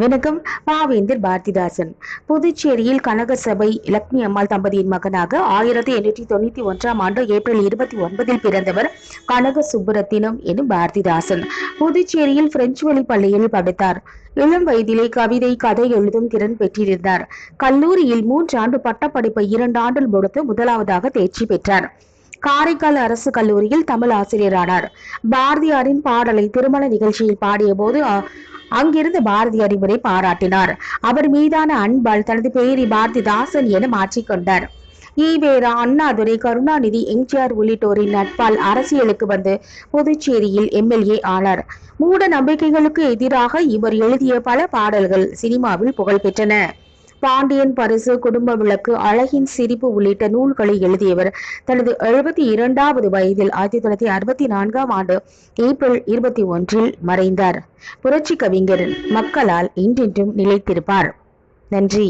வணக்கம் மாவேந்தர் பாரதிதாசன். புதுச்சேரியில் கனகசபை லக்ஷ்மி அம்மாள் தம்பதியின் மகனாக ஆயிரத்தி எண்ணூற்றி தொண்ணூத்தி ஒன்றாம் ஆண்டு ஏப்ரல் இருபத்தி ஒன்பதில் பிறந்தவர் கனக சுப்புரத்தினம் எனும் பாரதிதாசன். புதுச்சேரியில் பிரெஞ்சு வழி பள்ளியில் படித்தார். இளம் வயதிலே கவிதை கதை எழுதும் திறன் பெற்றிருந்தார். கல்லூரியில் மூன்றாண்டு பட்டப்படிப்பை இரண்டு ஆண்டில் முடித்து முதலாவதாக தேர்ச்சி பெற்றார். காரைக்கால் அரசு கல்லூரியில் தமிழ் ஆசிரியரானார். பாரதியாரின் பாடலை திருமண நிகழ்ச்சியில் பாடிய போது அங்கிருந்து பாரதி அறிவுரை பாராட்டினார். அவர் மீதான அன்பால் தனது பெயரை பாரதிதாசன் என மாற்றிக்கொண்டார் ஈவேரா அண்ணாதுரை கருணாநிதி எம்ஜிஆர் உள்ளிட்டோரின் நட்பால் அரசியலுக்கு வந்து புதுச்சேரியில் எம்எல்ஏ ஆனார். மூட நம்பிக்கைகளுக்கு எதிராக இவர் எழுதிய பல பாடல்கள் சினிமாவில் புகழ்பெற்றன. பாண்டியன் பரிசு குடும்ப விளக்கு அழகின் சிரிப்பு உள்ளிட்ட நூல்களை எழுதியவர். தனது எழுபத்தி இரண்டாவது வயதில் ஆயிரத்தி தொள்ளாயிரத்தி அறுபத்தி நான்காம் ஆண்டு ஏப்ரல் இருபத்தி ஒன்றில் மறைந்தார். புரட்சி கவிஞர் மக்களால் இன்றென்றும் நிலைத்திருப்பார். நன்றி.